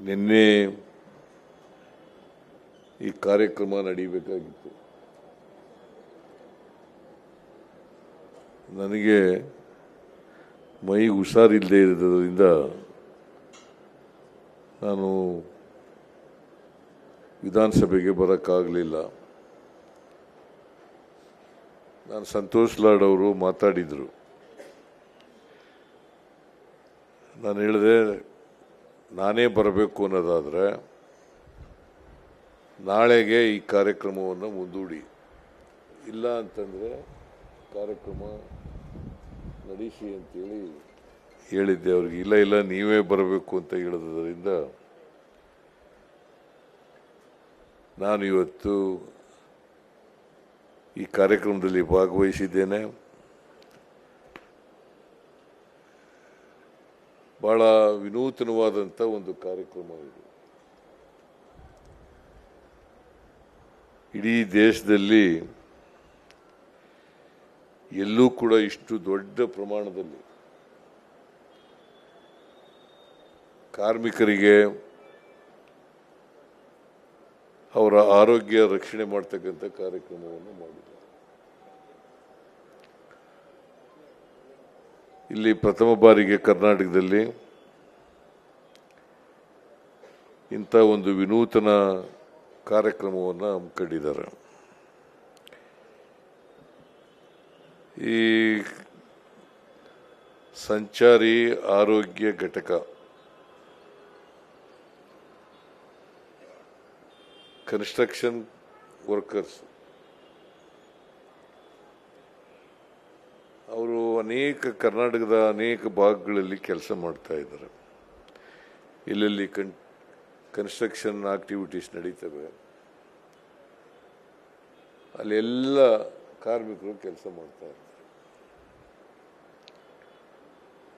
ನಿನ್ನೆ ಈ ಕಾರ್ಯಕ್ರಮ ನಡೀಬೇಕಾಗಿತ್ತು. ನನಗೆ ಮೈ ಹುಷಾರಿಲ್ಲದೆ ಇರೋದ್ರಿಂದ ನಾನು ವಿಧಾನಸಭೆಗೆ ಬರೋಕ್ಕಾಗಲಿಲ್ಲ. ನಾನು ಸಂತೋಷ್ ಲಾಡ್ ಅವರು ಮಾತಾಡಿದರು. ನಾನು ಹೇಳಿದೆ ನಾನೇ ಬರಬೇಕು ಅನ್ನೋದಾದರೆ ನಾಳೆಗೆ ಈ ಕಾರ್ಯಕ್ರಮವನ್ನು ಮುಂದೂಡಿ. ಇಲ್ಲ ಅಂತಂದರೆ ಕಾರ್ಯಕ್ರಮ ನಡೆಸಿ ಅಂತೇಳಿ ಹೇಳಿದ್ದೆ ಅವ್ರಿಗೆ. ಇಲ್ಲ ಇಲ್ಲ, ನೀವೇ ಬರಬೇಕು ಅಂತ ಹೇಳಿದ್ರಿಂದ ನಾನು ಇವತ್ತು ಈ ಕಾರ್ಯಕ್ರಮದಲ್ಲಿ ಭಾಗವಹಿಸಿದ್ದೇನೆ. ಬಹಳ ವಿನೂತನವಾದಂಥ ಒಂದು ಕಾರ್ಯಕ್ರಮ ಇದು. ಇಡೀ ದೇಶದಲ್ಲಿ ಎಲ್ಲೂ ಕೂಡ ಇಷ್ಟು ದೊಡ್ಡ ಪ್ರಮಾಣದಲ್ಲಿ ಕಾರ್ಮಿಕರಿಗೆ ಅವರ ಆರೋಗ್ಯ ರಕ್ಷಣೆ ಮಾಡ್ತಕ್ಕಂಥ ಕಾರ್ಯಕ್ರಮವನ್ನು ಮಾಡಿದ್ದಾರೆ ಇಲ್ಲಿ ಪ್ರಥಮ ಬಾರಿಗೆ ಕರ್ನಾಟಕದಲ್ಲಿ ಇಂಥ ಒಂದು ವಿನೂತನ ಕಾರ್ಯಕ್ರಮವನ್ನು ಹಮ್ಮಿಕೊಂಡಿದ್ದಾರೆ ಈ ಸಂಚಾರಿ ಆರೋಗ್ಯ ಘಟಕ ಕನ್ಸ್ಟ್ರಕ್ಷನ್ ವರ್ಕರ್ಸ್ ಅವರು ಅನೇಕ ಕರ್ನಾಟಕದ ಅನೇಕ ಭಾಗಗಳಲ್ಲಿ ಕೆಲಸ ಮಾಡ್ತಾ ಇದ್ದಾರೆ. ಇಲ್ಲಲ್ಲಿ ಕನ್ ಕನ್ಸ್ಟ್ರಕ್ಷನ್ ಆಕ್ಟಿವಿಟೀಸ್ ನಡೀತವೆ. ಅಲ್ಲೆಲ್ಲ ಕಾರ್ಮಿಕರು ಕೆಲಸ ಮಾಡ್ತಾ ಇರ್ತಾರೆ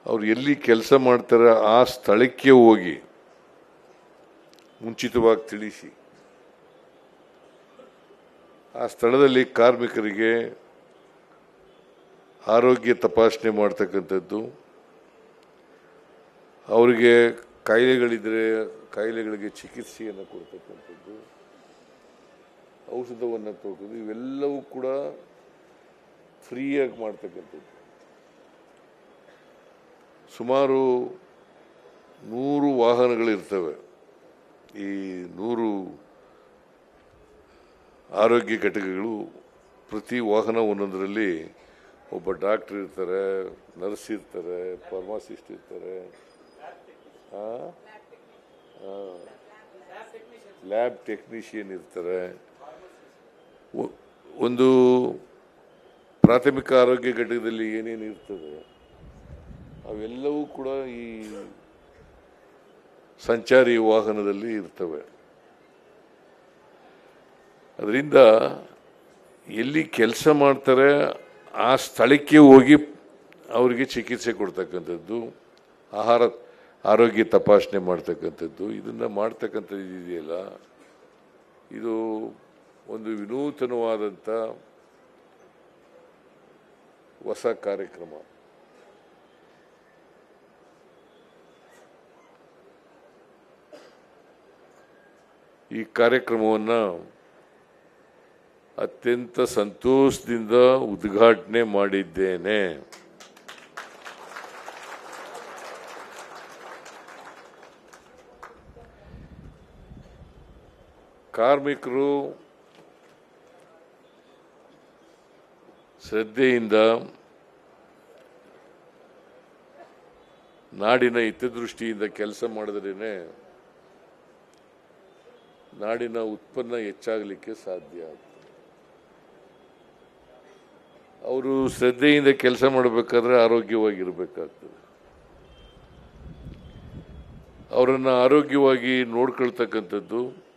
ಅವ್ರು ಎಲ್ಲಿ ಕೆಲಸ ಮಾಡ್ತಾರೆ ಆ ಸ್ಥಳಕ್ಕೆ ಹೋಗಿ ಮುಂಚಿತವಾಗಿ ತಿಳಿಸಿ. ಆ ಸ್ಥಳದಲ್ಲಿ ಕಾರ್ಮಿಕರಿಗೆ ಆರೋಗ್ಯ ತಪಾಸಣೆ ಮಾಡ್ತಕ್ಕಂಥದ್ದು. ಅವರಿಗೆ ಕಾಯಿಲೆಗಳಿದ್ರೆ ಕಾಯಿಲೆಗಳಿಗೆ ಚಿಕಿತ್ಸೆಯನ್ನು ಕೊಡ್ತಕ್ಕಂಥದ್ದು. ಔಷಧವನ್ನು ತಗೊಳ್ಳೋದು ಇವೆಲ್ಲವೂ ಕೂಡ ಫ್ರೀಯಾಗಿ ಮಾಡ್ತಕ್ಕಂಥದ್ದು. ಸುಮಾರು ನೂರು ವಾಹನಗಳಿರ್ತವೆ. ಈ ನೂರು ಆರೋಗ್ಯ ಘಟಕಗಳು ಪ್ರತಿ ವಾಹನ ಒಂದೊಂದರಲ್ಲಿ ಒಬ್ಬ ಡಾಕ್ಟರ್ ಇರ್ತಾರೆ, ನರ್ಸ್ ಇರ್ತಾರೆ, ಫಾರ್ಮಾಸಿಸ್ಟ್ ಇರ್ತಾರೆ. ಲ್ಯಾಬ್ ಟೆಕ್ನಿಷಿಯನ್ ಇರ್ತಾರೆ. ಒಂದು ಪ್ರಾಥಮಿಕ ಆರೋಗ್ಯ ಘಟಕದಲ್ಲಿ ಏನೇನು ಇರ್ತದೆ, ಅವೆಲ್ಲವೂ ಕೂಡ ಈ ಸಂಚಾರಿ ವಾಹನದಲ್ಲಿ ಇರ್ತವೆ. ಅದರಿಂದ ಎಲ್ಲಿ ಕೆಲಸ ಮಾಡ್ತಾರೆ ಆ ಸ್ಥಳಕ್ಕೆ ಹೋಗಿ ಅವರಿಗೆ ಚಿಕಿತ್ಸೆ ಕೊಡ್ತಕ್ಕಂಥದ್ದು, ಆಹಾರ, ಆರೋಗ್ಯ ತಪಾಸಣೆ ಮಾಡ್ತಕ್ಕಂಥದ್ದು, ಇದನ್ನು ಮಾಡ್ತಕ್ಕಂಥದ್ದು ಇದೆಯಲ್ಲ, ಇದು ಒಂದು ವಿನೂತನವಾದಂಥ ಹೊಸ ಕಾರ್ಯಕ್ರಮ. ಈ ಕಾರ್ಯಕ್ರಮವನ್ನು ಅತ್ಯಂತ ಸಂತೋಷದಿಂದ ಉದ್ಘಾಟನೆ ಮಾಡಿದ್ದೇನೆ. ಕಾರ್ಮಿಕರು ಶ್ರದ್ಧೆಯಿಂದ ನಾಡಿನ ಹಿತದೃಷ್ಟಿಯಿಂದ ಕೆಲಸ ಮಾಡಿದ್ರೇ ನಾಡಿನ ಉತ್ಪನ್ನ ಹೆಚ್ಚಾಗಲಿಕ್ಕೆ ಸಾಧ್ಯ ಅವರು ಶ್ರದ್ಧೆಯಿಂದ ಕೆಲಸ ಮಾಡಬೇಕಾದ್ರೆ ಆರೋಗ್ಯವಾಗಿರಬೇಕಾಗ್ತದೆ. ಅವರನ್ನು ಆರೋಗ್ಯವಾಗಿ ನೋಡ್ಕೊಳ್ತಕ್ಕಂಥದ್ದು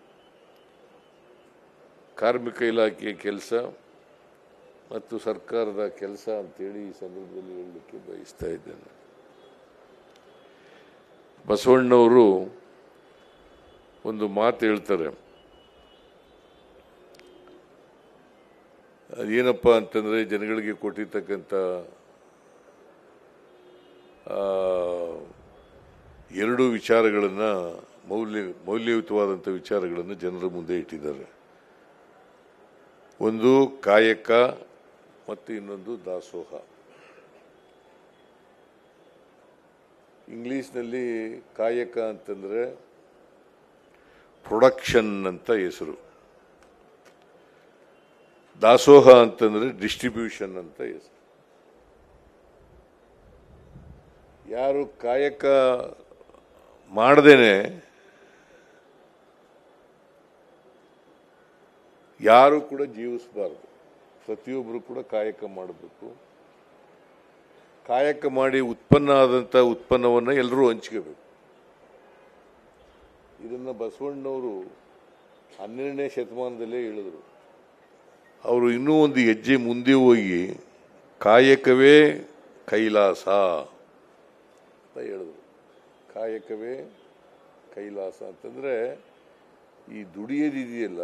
ಕಾರ್ಮಿಕ ಇಲಾಖೆಯ ಕೆಲಸ ಮತ್ತು ಸರ್ಕಾರದ ಕೆಲಸ ಅಂತೇಳಿ ಈ ಸಂದರ್ಭದಲ್ಲಿ ಹೇಳಲಿಕ್ಕೆ ಬಯಸ್ತಾ ಇದ್ದೇನೆ. ಬಸವಣ್ಣವರು ಒಂದು ಮಾತು ಹೇಳ್ತಾರೆ. ಅದೇನಪ್ಪ ಅಂತಂದರೆ ಜನಗಳಿಗೆ ಕೊಟ್ಟಿರ್ತಕ್ಕಂಥ ಎರಡು ವಿಚಾರಗಳನ್ನು, ಮೌಲ್ಯ, ಮೌಲ್ಯಯುತವಾದಂಥ ವಿಚಾರಗಳನ್ನು ಜನರ ಮುಂದೆ ಇಟ್ಟಿದ್ದಾರೆ. ಒಂದು ಕಾಯಕ ಮತ್ತು ಇನ್ನೊಂದು ದಾಸೋಹ. ಇಂಗ್ಲೀಷ್ನಲ್ಲಿ ಕಾಯಕ ಅಂತಂದರೆ ಪ್ರೊಡಕ್ಷನ್ ಅಂತ ಹೆಸರು. ದಾಸೋಹ ಅಂತಂದ್ರೆ ಡಿಸ್ಟ್ರಿಬ್ಯೂಷನ್ ಅಂತ ಹೆಸರು. ಯಾರು ಕಾಯಕ ಮಾಡದೇನೆ, ಯಾರು ಕೂಡ ಜೀವಿಸಬಾರ್ದು. ಪ್ರತಿಯೊಬ್ಬರು ಕೂಡ ಕಾಯಕ ಮಾಡಬೇಕು. ಕಾಯಕ ಮಾಡಿ ಉತ್ಪನ್ನ ಆದಂಥ ಉತ್ಪನ್ನವನ್ನು ಎಲ್ಲರೂ ಹಂಚ್ಕೋಬೇಕು. ಇದನ್ನು ಬಸವಣ್ಣವರು ಹನ್ನೆರಡನೇ ಶತಮಾನದಲ್ಲೇ ಹೇಳಿದರು. ಅವರು ಇನ್ನೂ ಒಂದು ಹೆಜ್ಜೆ ಮುಂದೆ ಹೋಗಿ, ಕಾಯಕವೇ ಕೈಲಾಸ ಅಂತ ಹೇಳಿದ್ರು. ಕಾಯಕವೇ ಕೈಲಾಸ ಅಂತಂದರೆ ಈ ದುಡಿಯೋದಿದೆಯಲ್ಲ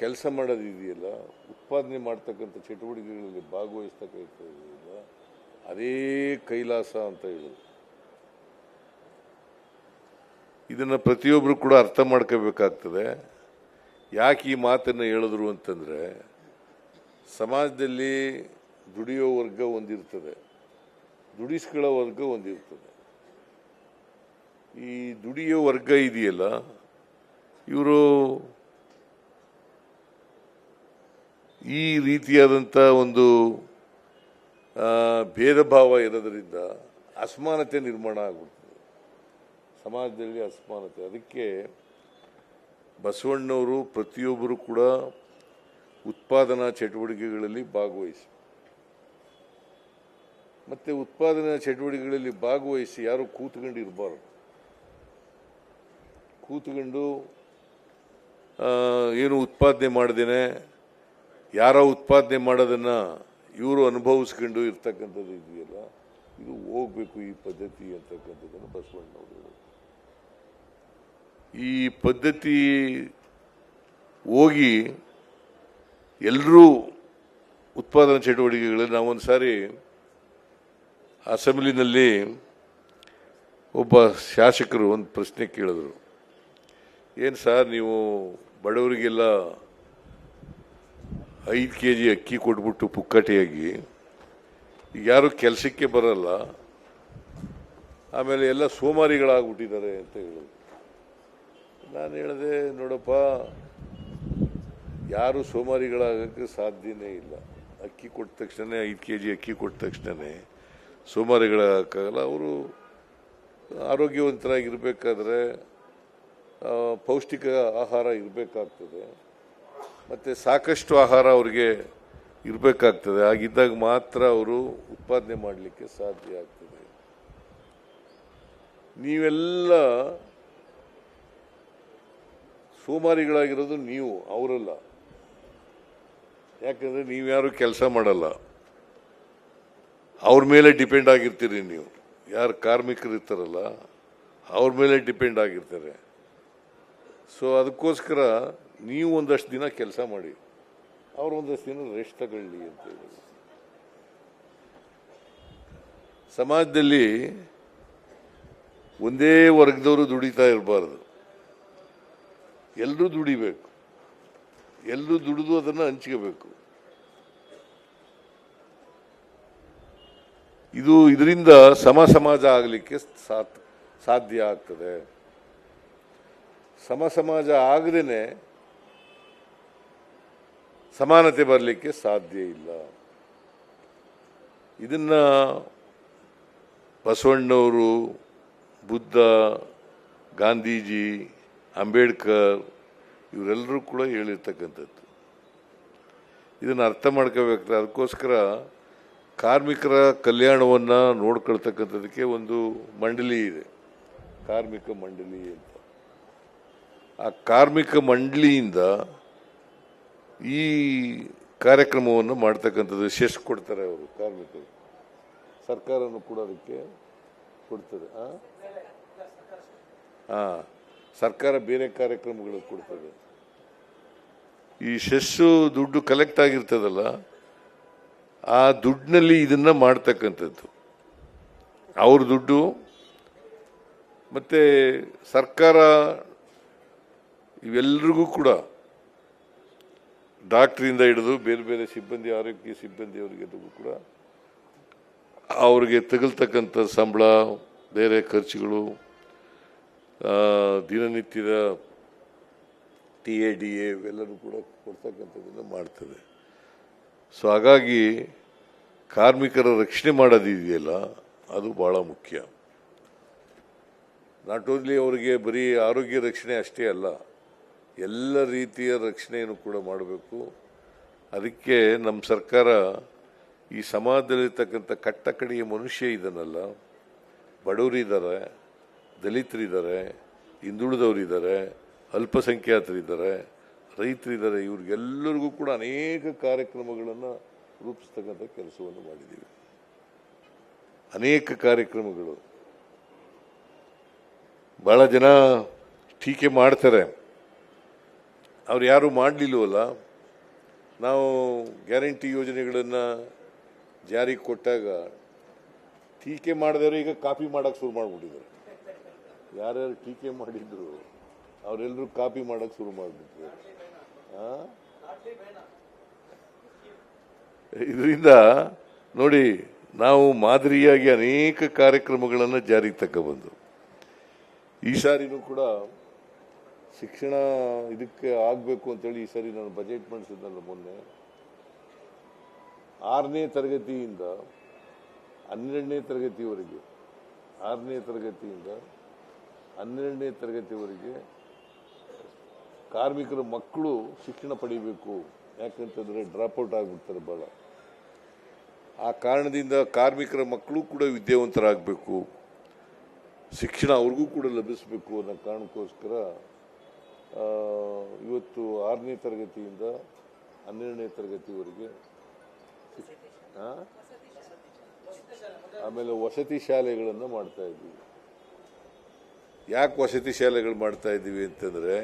ಕೆಲಸ ಮಾಡೋದಿದೆಯಲ್ಲ, ಉತ್ಪಾದನೆ ಮಾಡ್ತಕ್ಕಂಥ ಚಟುವಟಿಕೆಗಳಲ್ಲಿ ಭಾಗವಹಿಸ್ತಕ್ಕಂಥ ಅದೇ ಕೈಲಾಸ ಅಂತ ಹೇಳಿದ್ರು. ಇದನ್ನು ಪ್ರತಿಯೊಬ್ಬರು ಕೂಡ ಅರ್ಥ ಮಾಡ್ಕೋಬೇಕಾಗ್ತದೆ. ಯಾಕೆ ಈ ಮಾತನ್ನು ಹೇಳಿದ್ರು ಅಂತಂದರೆ ಸಮಾಜದಲ್ಲಿ ದುಡಿಯೋ ವರ್ಗ ಒಂದಿರ್ತದೆ, ದುಡಿಸ್ಕೊಳ್ಳೋ ವರ್ಗ ಒಂದಿರ್ತದೆ. ಈ ದುಡಿಯೋ ವರ್ಗ ಇದೆಯಲ್ಲ, ಇವರು ಈ ರೀತಿಯಾದಂಥ ಒಂದು ಭೇದ ಭಾವ ಇರೋದರಿಂದ ಅಸಮಾನತೆ ನಿರ್ಮಾಣ ಆಗ್ಬಿಡ್ತದೆ. ಸಮಾಜದಲ್ಲಿ ಅಸಮಾನತೆ. ಅದಕ್ಕೆ ಬಸವಣ್ಣವರು ಪ್ರತಿಯೊಬ್ಬರು ಕೂಡ ಉತ್ಪಾದನಾ ಚಟುವಟಿಕೆಗಳಲ್ಲಿ ಭಾಗವಹಿಸಿ ಮತ್ತೆ ಉತ್ಪಾದನಾ ಚಟುವಟಿಕೆಗಳಲ್ಲಿ ಭಾಗವಹಿಸಿ ಯಾರು ಕೂತ್ಕೊಂಡು ಇರಬಾರ್ದು ಕೂತ್ಕೊಂಡು ಏನು ಉತ್ಪಾದನೆ ಮಾಡ್ದೇನೆ, ಯಾರ ಉತ್ಪಾದನೆ ಮಾಡೋದನ್ನು ಇವರು ಅನುಭವಿಸ್ಕೊಂಡು ಇರ್ತಕ್ಕಂಥದ್ದು ಇದೆಯಲ್ಲ, ಇದು ಹೋಗ್ಬೇಕು ಈ ಪದ್ಧತಿ ಅಂತಕ್ಕಂಥದ್ದನ್ನು ಬಸವಣ್ಣವರು ಹೇಳಿದ್ರು. ಈ ಪದ್ಧತಿ ಹೋಗಿ ಎಲ್ಲರೂ ಉತ್ಪಾದನಾ ಚಟುವಟಿಕೆಗಳಲ್ಲಿ ನಾವೊಂದು ಸಾರಿ ಅಸೆಂಬ್ಲಿನಲ್ಲಿ ಒಬ್ಬ ಶಾಸಕರು ಒಂದು ಪ್ರಶ್ನೆ ಕೇಳಿದ್ರು. ಏನು ಸರ್ ನೀವು ಬಡವರಿಗೆಲ್ಲ ಐದು ಕೆ ಜಿ ಅಕ್ಕಿ ಕೊಟ್ಬಿಟ್ಟು ಪುಕ್ಕಟೆಯಾಗಿ ಈಗ ಯಾರು ಕೆಲಸಕ್ಕೆ ಬರಲ್ಲ, ಆಮೇಲೆ ಎಲ್ಲ ಸೋಮಾರಿಗಳಾಗ್ಬಿಟ್ಟಿದ್ದಾರೆ ಅಂತ ಹೇಳಿದ್ರು. ನಾನು ಹೇಳಿದೆ, ನೋಡಪ್ಪ, ಯಾರು ಸೋಮಾರಿಗಳಾಗಕ್ಕೆ ಸಾಧ್ಯನೇ ಇಲ್ಲ. ಅಕ್ಕಿ ಕೊಟ್ಟ ತಕ್ಷಣ ಐದು ಕೆ ಜಿ ಅಕ್ಕಿ ಕೊಟ್ಟ ತಕ್ಷಣ ಸೋಮಾರಿಗಳಾಗಕ್ಕಾಗಲ್ಲ ಅವರು ಆರೋಗ್ಯವಂತರಾಗಿರಬೇಕಾದ್ರೆ ಪೌಷ್ಟಿಕ ಆಹಾರ ಇರಬೇಕಾಗ್ತದೆ. ಮತ್ತು ಸಾಕಷ್ಟು ಆಹಾರ ಅವರಿಗೆ ಇರಬೇಕಾಗ್ತದೆ. ಹಾಗಿದ್ದಾಗ ಮಾತ್ರ ಅವರು ಉತ್ಪಾದನೆ ಮಾಡಲಿಕ್ಕೆ ಸಾಧ್ಯ ಆಗ್ತದೆ. ನೀವೆಲ್ಲ ಸೋಮಾರಿಗಳಾಗಿರೋದು ನೀವು, ಅವರಲ್ಲ. ಯಾಕಂದ್ರೆ ನೀವ್ಯಾರು ಕೆಲಸ ಮಾಡಲ್ಲ. ಅವ್ರ ಮೇಲೆ ಡಿಪೆಂಡ್ ಆಗಿರ್ತೀರಿ ನೀವು. ಯಾರು ಕಾರ್ಮಿಕರು ಇರ್ತಾರಲ್ಲ, ಅವ್ರ ಮೇಲೆ ಡಿಪೆಂಡ್ ಆಗಿರ್ತಾರೆ. ಸೊ ಅದಕ್ಕೋಸ್ಕರ ನೀವು ಒಂದಷ್ಟು ದಿನ ಕೆಲಸ ಮಾಡಿ. ಅವ್ರು ಒಂದಷ್ಟು ದಿನ ರೆಸ್ಟ್ ತಗೊಳ್ಳಿ ಅಂತ ಹೇಳಿ. ಸಮಾಜದಲ್ಲಿ ಒಂದೇ ವರ್ಗದವರು ದುಡಿತಾ ಇರಬಾರ್ದು. ಎಲ್ಲರೂ ದುಡಿಬೇಕು. ಎಲ್ಲರೂ ದುಡಿದು ಅದನ್ನು ಹಂಚ್ಕೋಬೇಕು. ಇದು ಇದರಿಂದ ಸಮ ಸಮಾಜ ಆಗಲಿಕ್ಕೆ ಸಾಧ್ಯ ಆಗ್ತದೆ. ಸಮ ಸಮಾಜ ಆಗದೇನೆ ಸಮಾನತೆ ಬರಲಿಕ್ಕೆ ಸಾಧ್ಯ ಇಲ್ಲ. ಇದನ್ನ ಬಸವಣ್ಣವರು, ಬುದ್ಧ, ಗಾಂಧೀಜಿ ಅಂಬೇಡ್ಕರ್ ಇವರೆಲ್ಲರೂ ಕೂಡ ಹೇಳಿರ್ತಕ್ಕಂಥದ್ದು. ಇದನ್ನು ಅರ್ಥ ಮಾಡ್ಕೋಬೇಕು ಅದಕ್ಕೋಸ್ಕರ ಕಾರ್ಮಿಕರ ಕಲ್ಯಾಣವನ್ನು ನೋಡ್ಕೊಳ್ತಕ್ಕಂಥದಕ್ಕೆ ಒಂದು ಮಂಡಳಿ ಇದೆ. ಕಾರ್ಮಿಕ ಮಂಡಳಿ ಅಂತ. ಆ ಕಾರ್ಮಿಕ ಮಂಡಳಿಯಿಂದ ಈ ಕಾರ್ಯಕ್ರಮವನ್ನು ಮಾಡ್ತಕ್ಕಂಥದ್ದು ಶೆಸ್ ಕೊಡ್ತಾರೆ ಅವರು ಕಾರ್ಮಿಕರು. ಸರ್ಕಾರನು ಕೂಡ ಅದಕ್ಕೆ ಕೊಡ್ತದೆ. ಆ? ಸರ್ಕಾರ ಬೇರೆ ಕಾರ್ಯಕ್ರಮಗಳು ಕೊಡ್ತದೆ. ಈ ಶೆಸ್ಸು ದುಡ್ಡು ಕಲೆಕ್ಟ್ ಆಗಿರ್ತದಲ್ಲ, ಆ ದುಡ್ಡಿನಲ್ಲಿ ಇದನ್ನ ಮಾಡ್ತಕ್ಕಂಥದ್ದು. ಅವ್ರ ದುಡ್ಡು, ಮತ್ತು ಸರ್ಕಾರ ಇವೆಲ್ಲರಿಗೂ ಕೂಡ ಡಾಕ್ಟ್ರಿಂದ ಹಿಡಿದು ಬೇರೆ ಬೇರೆ ಸಿಬ್ಬಂದಿ, ಆರೋಗ್ಯ ಸಿಬ್ಬಂದಿಯವರಿಗೆಲ್ಲರಿಗೂ ಕೂಡ ಅವ್ರಿಗೆ ತಗಲ್ತಕ್ಕಂಥ ಸಂಬಳ, ಬೇರೆ ಖರ್ಚುಗಳು ದಿನನಿತ್ಯದ ಟಿ ಎ ಡಿ ಎ ಇವೆಲ್ಲರೂ ಕೂಡ ಕೊಡ್ತಕ್ಕಂಥದ್ದನ್ನು ಮಾಡ್ತದೆ. ಸೊ ಹಾಗಾಗಿ ಕಾರ್ಮಿಕರ ರಕ್ಷಣೆ ಮಾಡೋದಿದೆಯಲ್ಲ, ಅದು ಭಾಳ ಮುಖ್ಯ. ನಾಟ್ ಓನ್ಲಿ ಅವರಿಗೆ ಬರೀ ಆರೋಗ್ಯ ರಕ್ಷಣೆ ಅಷ್ಟೇ ಅಲ್ಲ, ಎಲ್ಲ ರೀತಿಯ ರಕ್ಷಣೆಯನ್ನು ಕೂಡ ಮಾಡಬೇಕು. ಅದಕ್ಕೆ ನಮ್ಮ ಸರ್ಕಾರ ಈ ಸಮಾಜದಲ್ಲಿರ್ತಕ್ಕಂಥ ಕಟ್ಟ ಕಡೆಯ ಮನುಷ್ಯ ಇದನ್ನಲ್ಲ ಬಡವರಿದ್ದಾರೆ ದಲಿತರಿದ್ದಾರೆ, ಹಿಂದುಳಿದವರಿದ್ದಾರೆ, ಅಲ್ಪಸಂಖ್ಯಾತರಿದ್ದಾರೆ, ರೈತರಿದ್ದಾರೆ, ಇವ್ರಿಗೆಲ್ಲರಿಗೂ ಕೂಡ ಅನೇಕ ಕಾರ್ಯಕ್ರಮಗಳನ್ನು ರೂಪಿಸ್ತಕ್ಕಂಥ ಕೆಲಸವನ್ನು ಮಾಡಿದ್ದೀವಿ. ಅನೇಕ ಕಾರ್ಯಕ್ರಮಗಳು. ಭಾಳ ಜನ ಟೀಕೆ ಮಾಡ್ತಾರೆ. ಅವ್ರು ಯಾರು ಮಾಡಲಿಲ್ವಲ್ಲ ನಾವು ಗ್ಯಾರಂಟಿ ಯೋಜನೆಗಳನ್ನು ಜಾರಿಗೆ ಕೊಟ್ಟಾಗ ಟೀಕೆ ಮಾಡಿದವರು ಈಗ ಕಾಪಿ ಮಾಡೋಕೆ ಶುರು ಮಾಡಿಬಿಟ್ಟಿದ್ದಾರೆ. ಯಾರ್ಯಾರು ಟೀಕೆ ಮಾಡಿದ್ರು ಅವರೆಲ್ಲರೂ ಕಾಪಿ ಮಾಡಕ್ ಶುರು ಮಾಡಿಬಿಟ್ರು. ಇದರಿಂದ ನೋಡಿ, ನಾವು ಮಾದರಿಯಾಗಿ ಅನೇಕ ಕಾರ್ಯಕ್ರಮಗಳನ್ನು ಜಾರಿಗೆ ತಗೊಬಂದು ಈ ಸಾರಿನೂ ಕೂಡ ಶಿಕ್ಷಣ ಇದಕ್ಕೆ ಆಗಬೇಕು ಅಂತೇಳಿ ಈ ಸಾರಿ ನಾನು ಬಜೆಟ್ ಮಾಡಿಸಿದ್ನಲ್ಲ ಮೊನ್ನೆ. ಆರನೇ ತರಗತಿಯಿಂದ, ಹನ್ನೆರಡನೇ ತರಗತಿವರೆಗೆ, ಆರನೇ ತರಗತಿಯಿಂದ ಹನ್ನೆರಡನೇ ತರಗತಿವರೆಗೆ ಕಾರ್ಮಿಕರ ಮಕ್ಕಳು ಶಿಕ್ಷಣ ಪಡಿಬೇಕು. ಯಾಕಂತಂದರೆ ಡ್ರಾಪ್ಔಟ್ ಆಗಿಬಿಡ್ತಾರೆ ಭಾಳ ಆ ಕಾರಣದಿಂದ ಕಾರ್ಮಿಕರ ಮಕ್ಕಳು ಕೂಡ ವಿದ್ಯಾವಂತರಾಗಬೇಕು. ಶಿಕ್ಷಣ ಅವ್ರಿಗೂ ಕೂಡ ಲಭಿಸಬೇಕು ಅನ್ನೋ ಕಾರಣಕ್ಕೋಸ್ಕರ ಇವತ್ತು ಆರನೇ ತರಗತಿಯಿಂದ ಹನ್ನೆರಡನೇ ತರಗತಿವರೆಗೆ? ಆಮೇಲೆ ವಸತಿ ಶಾಲೆಗಳನ್ನು ಮಾಡ್ತಾ ಇದ್ದೀವಿ. ಯಾಕೆ ವಸತಿ ಶಾಲೆಗಳು ಮಾಡ್ತಾ ಇದ್ದೀವಿ ಅಂತಂದರೆ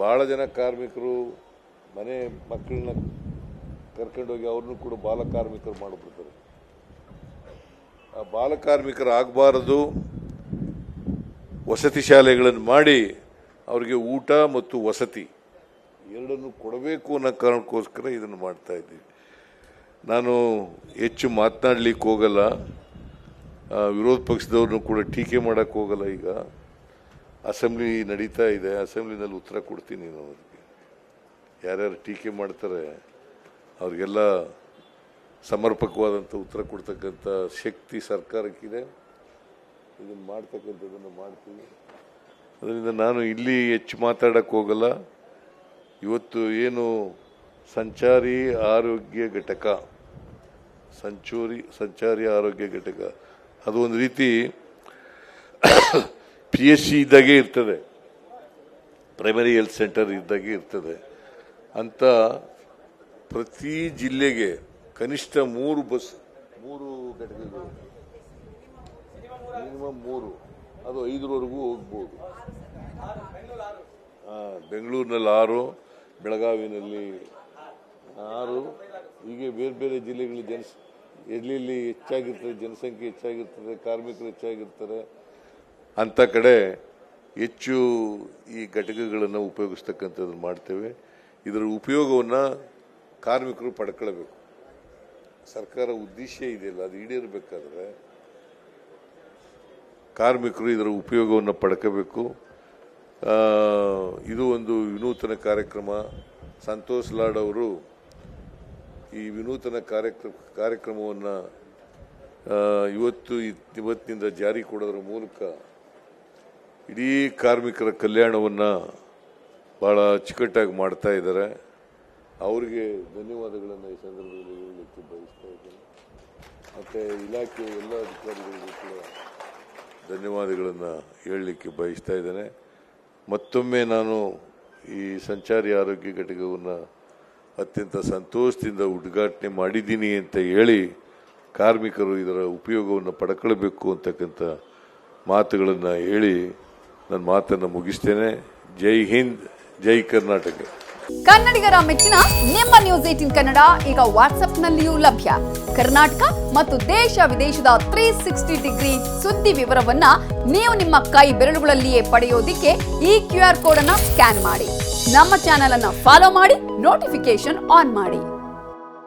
ಭಾಳ ಜನ ಕಾರ್ಮಿಕರು ಮನೆ ಮಕ್ಕಳನ್ನ ಕರ್ಕೊಂಡೋಗಿ ಅವ್ರನ್ನೂ ಕೂಡ ಬಾಲ ಕಾರ್ಮಿಕರು ಮಾಡಿಬಿಡ್ತಾರೆ. ಆ ಬಾಲ ಕಾರ್ಮಿಕರು ಆಗಬಾರದು. ವಸತಿ ಶಾಲೆಗಳನ್ನು ಮಾಡಿ ಅವರಿಗೆ ಊಟ ಮತ್ತು ವಸತಿ ಎರಡನ್ನು ಕೊಡಬೇಕು ಅನ್ನೋ ಕಾರಣಕ್ಕೋಸ್ಕರ ಇದನ್ನು ಮಾಡ್ತಾ ಇದ್ದೀವಿ. ನಾನು ಹೆಚ್ಚು ಮಾತನಾಡಲಿಕ್ಕೆ ಹೋಗಲ್ಲ. ವಿರೋಧ ಪಕ್ಷದವ್ರನ್ನೂ ಕೂಡ ಟೀಕೆ ಮಾಡಕ್ಕೆ ಹೋಗಲ್ಲ ಈಗ. ಅಸೆಂಬ್ಲಿ ನಡೀತಾ ಇದೆ, ಅಸೆಂಬ್ಲಿನಲ್ಲಿ ಉತ್ತರ ಕೊಡ್ತೀನಿ ನಾನು ಅವ್ರಿಗೆ. ಯಾರ್ಯಾರು ಟೀಕೆ ಮಾಡ್ತಾರೆ, ಅವ್ರಿಗೆಲ್ಲ ಸಮರ್ಪಕವಾದಂಥ ಉತ್ತರ ಕೊಡ್ತಕ್ಕಂಥ ಶಕ್ತಿ ಸರ್ಕಾರಕ್ಕಿದೆ. ಇದನ್ನು ಮಾಡ್ತಕ್ಕಂಥದ್ದನ್ನು ಮಾಡ್ತೀನಿ ಅದರಿಂದ ನಾನು ಇಲ್ಲಿ ಹೆಚ್ಚು ಮಾತಾಡಕ್ಕೆ ಹೋಗಲ್ಲ. ಇವತ್ತು ಏನು ಸಂಚಾರಿ ಆರೋಗ್ಯ ಘಟಕ, ಸಂಚೂರಿ, ಸಂಚಾರಿ ಆರೋಗ್ಯ ಘಟಕ, ಅದು ಒಂದು ರೀತಿ ಪಿ ಎಸ್ ಸಿ ಇದ್ದಾಗೆ ಇರ್ತದೆ. ಪ್ರೈಮರಿ ಹೆಲ್ತ್ ಸೆಂಟರ್ ಇದ್ದಾಗೆ ಇರ್ತದೆ. ಅಂತ ಪ್ರತಿ ಜಿಲ್ಲೆಗೆ ಕನಿಷ್ಠ ಮೂರು ಬಸ್, ಮೂರು ಘಟಕಗಳು ಮಿನಿಮಮ್ ಮೂರು. ಅದು ಐದರವರೆಗೂ ಹೋಗ್ಬೋದು. ಬೆಂಗಳೂರಿನಲ್ಲಿ ಆರು, ಬೆಳಗಾವಿನಲ್ಲಿ ಆರು. ಹೀಗೆ ಬೇರೆ ಬೇರೆ ಜಿಲ್ಲೆಗಳ ಜನ ಎಲ್ಲಿ ಹೆಚ್ಚಾಗಿರ್ತದೆ, ಜನಸಂಖ್ಯೆ ಹೆಚ್ಚಾಗಿರ್ತದೆ, ಕಾರ್ಮಿಕರು ಹೆಚ್ಚಾಗಿರ್ತಾರೆ ಅಂಥ ಕಡೆ ಹೆಚ್ಚು ಈ ಘಟಕಗಳನ್ನು ಉಪಯೋಗಿಸ್ತಕ್ಕಂಥದ್ದು ಮಾಡ್ತೇವೆ. ಇದರ ಉಪಯೋಗವನ್ನು ಕಾರ್ಮಿಕರು ಪಡ್ಕೊಳ್ಬೇಕು. ಸರ್ಕಾರ ಉದ್ದೇಶ ಇದೆಯಲ್ಲ, ಅದು ಈಡೇರಬೇಕಾದ್ರೆ ಕಾರ್ಮಿಕರು ಇದರ ಉಪಯೋಗವನ್ನು ಪಡ್ಕೋಬೇಕು ಇದು ಒಂದು ವಿನೂತನ ಕಾರ್ಯಕ್ರಮ. ಸಂತೋಷ್ ಲಾಡ್ ಅವರು ಈ ವಿನೂತನ ಕಾರ್ಯಕ್ರಮ ಕಾರ್ಯಕ್ರಮವನ್ನು ಇವತ್ತು, ಇವತ್ತಿನಿಂದ ಜಾರಿ ಕೊಡೋದ್ರ ಮೂಲಕ ಇಡೀ ಕಾರ್ಮಿಕರ ಕಲ್ಯಾಣವನ್ನು ಭಾಳ ಅಚ್ಚುಕಟ್ಟಾಗಿ ಮಾಡ್ತಾ ಇದ್ದಾರೆ. ಅವರಿಗೆ ಧನ್ಯವಾದಗಳನ್ನು ಈ ಸಂದರ್ಭದಲ್ಲಿ ಹೇಳಲಿಕ್ಕೆ ಬಯಸ್ತಾ ಇದ್ದೇನೆ. ಮತ್ತು ಇಲಾಖೆಯ ಎಲ್ಲ ಅಧಿಕಾರಿಗಳಿಗೂ ಕೂಡ ಧನ್ಯವಾದಗಳನ್ನು ಹೇಳಲಿಕ್ಕೆ ಬಯಸ್ತಾ ಇದ್ದೇನೆ. ಮತ್ತೊಮ್ಮೆ ನಾನು ಈ ಸಂಚಾರಿ ಆರೋಗ್ಯ ಘಟಕವನ್ನು ಅತ್ಯಂತ ಸಂತೋಷದಿಂದ ಉದ್ಘಾಟನೆ ಮಾಡಿದ್ದೀನಿ ಅಂತ ಹೇಳಿ ಕಾರ್ಮಿಕರು ಇದರ ಉಪಯೋಗವನ್ನು ಪಡ್ಕೊಳ್ಬೇಕು ಅಂತಕ್ಕಂಥ ಮಾತುಗಳನ್ನು ಹೇಳಿ ನನ್ನ ಮಾತನ್ನು ಮುಗಿಸ್ತೇನೆ. ಜೈ ಹಿಂದ್, ಜೈ ಕರ್ನಾಟಕ. ಕನ್ನಡಿಗರ ಮೆಚ್ಚಿನ ನಿಮ್ಮ ನ್ಯೂಸ್ ಏಟಿನ್ ಕನ್ನಡ ಈಗ ವಾಟ್ಸ್ಆಪ್ನಲ್ಲಿಯೂ ಲಭ್ಯ. ಕರ್ನಾಟಕ ಮತ್ತು ದೇಶ ವಿದೇಶದ ತ್ರೀ ಸಿಕ್ಸ್ಟಿ ಡಿಗ್ರಿ ಸುದ್ದಿ ವಿವರವನ್ನ ನೀವು ನಿಮ್ಮ ಕೈ ಬೆರಳುಗಳಲ್ಲಿಯೇ ಪಡೆಯೋದಿಕ್ಕೆ ಈ ಕ್ಯೂ ಆರ್ ಕೋಡ್ ಅನ್ನ ಸ್ಕ್ಯಾನ್ ಮಾಡಿ. ನಮ್ಮ ಚಾನೆಲ್ ಅನ್ನ ಫಾಲೋ ಮಾಡಿ ನೋಟಿಫಿಕೇಶನ್ ಆನ್ ಮಾಡಿ.